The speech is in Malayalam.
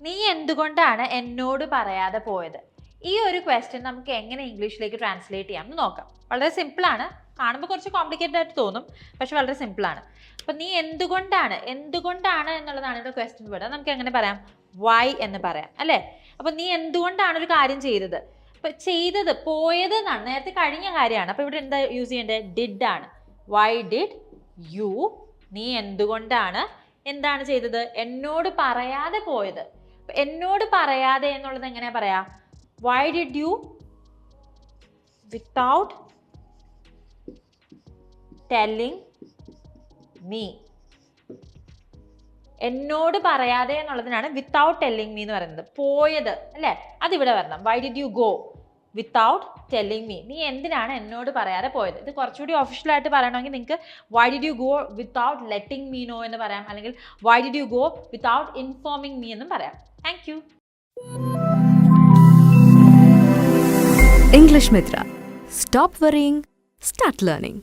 നീ എന്തുകൊണ്ടാണ് എന്നോട് പറയാതെ പോയത്? ഈ ഒരു ക്വസ്റ്റ്യൻ നമുക്ക് എങ്ങനെ ഇംഗ്ലീഷിലേക്ക് ട്രാൻസ്ലേറ്റ് ചെയ്യാം എന്ന് നോക്കാം. വളരെ സിമ്പിളാണ് കാണുമ്പോൾ കുറച്ച് കോംപ്ലിക്കേറ്റഡ് ആയിട്ട് തോന്നും പക്ഷെ വളരെ സിമ്പിളാണ് അപ്പം നീ എന്തുകൊണ്ടാണ് എന്തുകൊണ്ടാണ് എന്നുള്ളതാണ് ഇവിടെ ക്വസ്റ്റ്യൻ വേർഡ് നമുക്ക് എങ്ങനെ പറയാം? വൈ എന്ന് പറയാം അല്ലേ? അപ്പം നീ എന്തുകൊണ്ടാണ് ഒരു കാര്യം ചെയ്തത്? അപ്പം ചെയ്തത് പോയത് എന്നാണ്. നേരത്തെ കഴിഞ്ഞ കാര്യമാണ്. അപ്പോൾ ഇവിടെ എന്താ യൂസ് ചെയ്യേണ്ടത് ഡിഡ് ആണ്. വൈ ഡിഡ് യു നീ എന്തുകൊണ്ടാണ് എന്താണ് ചെയ്തത്? എന്നോട് പറയാതെ പോയത്. എന്നോട് പറയാതെ എന്നുള്ളത് എങ്ങനെ പറയാ? Why did you without telling me എന്നോട് പറയാതെ എന്നുള്ളതിനാണ് വിത്തൗട്ട് ടെല്ലിങ് മീ എന്ന് പറയുന്നത്. പോയത് അല്ലേ? അതിവിടെ വരണം. Why did you go without telling me നീ എന്തിനാണ് എന്നോട് പറയാതെ പോയത്? ഇത് കുറച്ചുകൂടി ഒഫീഷ്യൽ ആയിട്ട് പറയണമെങ്കിൽ നിങ്ങൾക്ക് why did you go without letting me know എന്ന് പറയാം. അല്ലെങ്കിൽ why did you go without informing me എന്നും പറയാം. Thank you English Mitra. Stop worrying, start learning.